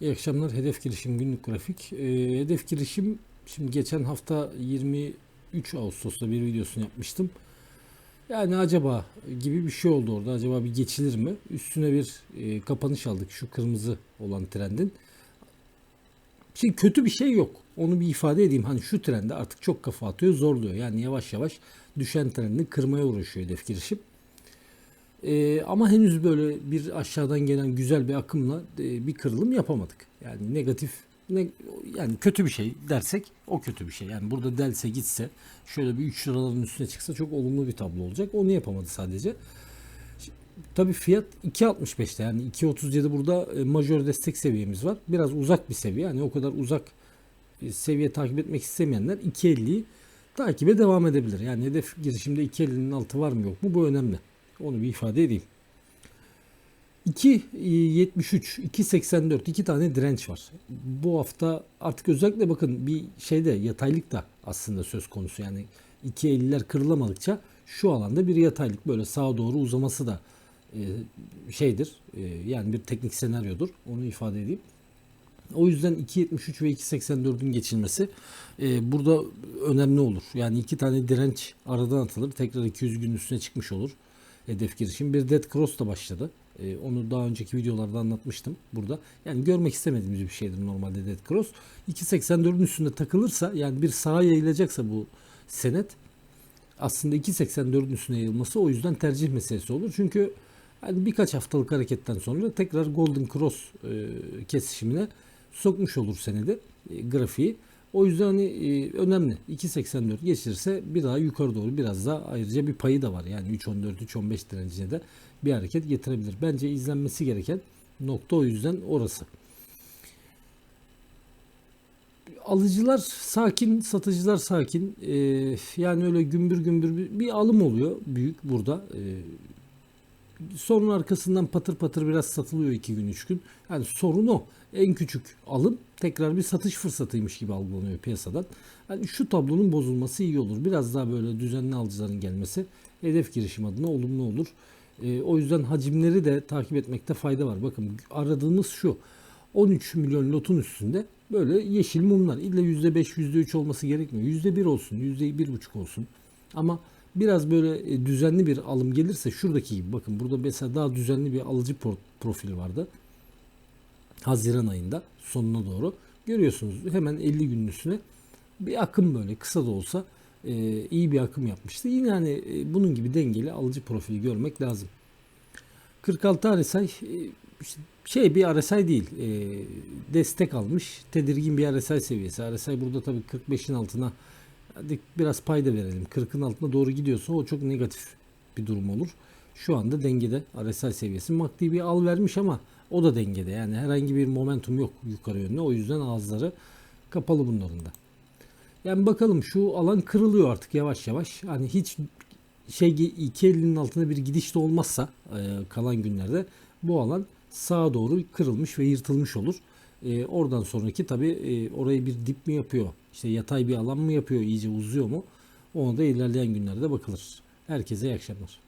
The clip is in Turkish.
İyi akşamlar. Hedef girişim günlük grafik. Ee, hedef girişim şimdi geçen hafta 23 Ağustos'ta bir videosunu yapmıştım. Yani acaba gibi bir şey oldu orada. Acaba bir geçilir mi? Üstüne bir e, kapanış aldık şu kırmızı olan trendin. Şimdi kötü bir şey yok. Onu bir ifade edeyim. Hani şu trende artık çok kafa atıyor, zorluyor. Yani yavaş yavaş düşen trendini kırmaya uğraşıyor hedef girişim. Ee, ama henüz böyle bir aşağıdan gelen güzel bir akımla e, bir kırılım yapamadık. Yani negatif ne, yani kötü bir şey dersek o kötü bir şey. Yani burada delse gitse şöyle bir 3 liraların üstüne çıksa çok olumlu bir tablo olacak. Onu yapamadı sadece. Tabii fiyat 2.65'te yani 2.37 burada e, majör destek seviyemiz var. Biraz uzak bir seviye. Yani o kadar uzak e, seviye takip etmek istemeyenler 2.50'yi takibe devam edebilir. Yani hedef girişimde 2.50'nin altı var mı yok mu bu önemli. Onu bir ifade edeyim. 2.73, 2.84 iki tane direnç var. Bu hafta artık özellikle bakın bir şeyde yataylık da aslında söz konusu. Yani 2.50'ler kırılamadıkça şu alanda bir yataylık böyle sağa doğru uzaması da e, şeydir. E, yani bir teknik senaryodur. Onu ifade edeyim. O yüzden 2.73 ve 2.84'ün geçilmesi e, burada önemli olur. Yani iki tane direnç aradan atılır. Tekrar 200 gün üstüne çıkmış olur. Hedef girişim. Bir dead cross da başladı. E, onu daha önceki videolarda anlatmıştım burada. Yani görmek istemediğimiz bir şeydir normalde dead cross. 2.84'ün üstünde takılırsa yani bir sağa yayılacaksa bu senet aslında 2.84'ün üstüne yayılması o yüzden tercih meselesi olur. Çünkü hani birkaç haftalık hareketten sonra tekrar Golden Cross e, kesişimine sokmuş olur senedi e, grafiği. O yüzden hani e, önemli. 2.84 geçirse bir daha yukarı doğru biraz daha ayrıca bir payı da var. Yani 3.14 3.15 direncine de bir hareket getirebilir. Bence izlenmesi gereken nokta o yüzden orası. Alıcılar sakin, satıcılar sakin. Ee, yani öyle gümbür gümbür bir, bir alım oluyor büyük burada. Ee, Sorun arkasından patır patır biraz satılıyor iki gün üç gün. Yani sorun o. En küçük alım tekrar bir satış fırsatıymış gibi algılanıyor piyasadan. Yani şu tablonun bozulması iyi olur. Biraz daha böyle düzenli alıcıların gelmesi hedef girişim adına olumlu olur. Ee, o yüzden hacimleri de takip etmekte fayda var. Bakın aradığımız şu. 13 milyon lotun üstünde böyle yeşil mumlar. İlla %5, %3 olması gerekmiyor. %1 olsun, %1,5 olsun. Ama biraz böyle e, düzenli bir alım gelirse şuradaki gibi bakın burada mesela daha düzenli bir alıcı pro- profili vardı. Haziran ayında sonuna doğru görüyorsunuz hemen 50 günün üstüne bir akım böyle kısa da olsa e, iyi bir akım yapmıştı. Yine hani e, bunun gibi dengeli alıcı profili görmek lazım. 46 RSI e, şey bir RSI değil e, destek almış tedirgin bir RSI seviyesi. RSI burada tabii 45'in altına hadi biraz payda verelim. 40'ın altına doğru gidiyorsa o çok negatif bir durum olur. Şu anda dengede RSI seviyesi. MACD bir al vermiş ama o da dengede. Yani herhangi bir momentum yok yukarı yönde. O yüzden ağızları kapalı bunların da. Yani bakalım şu alan kırılıyor artık yavaş yavaş. Hani hiç şey 2.50'nin altında bir gidiş de olmazsa e, kalan günlerde bu alan sağa doğru kırılmış ve yırtılmış olur. E, oradan sonraki tabi e, orayı bir dip mi yapıyor? İşte yatay bir alan mı yapıyor? iyice uzuyor mu? Ona da ilerleyen günlerde bakılır. Herkese iyi akşamlar.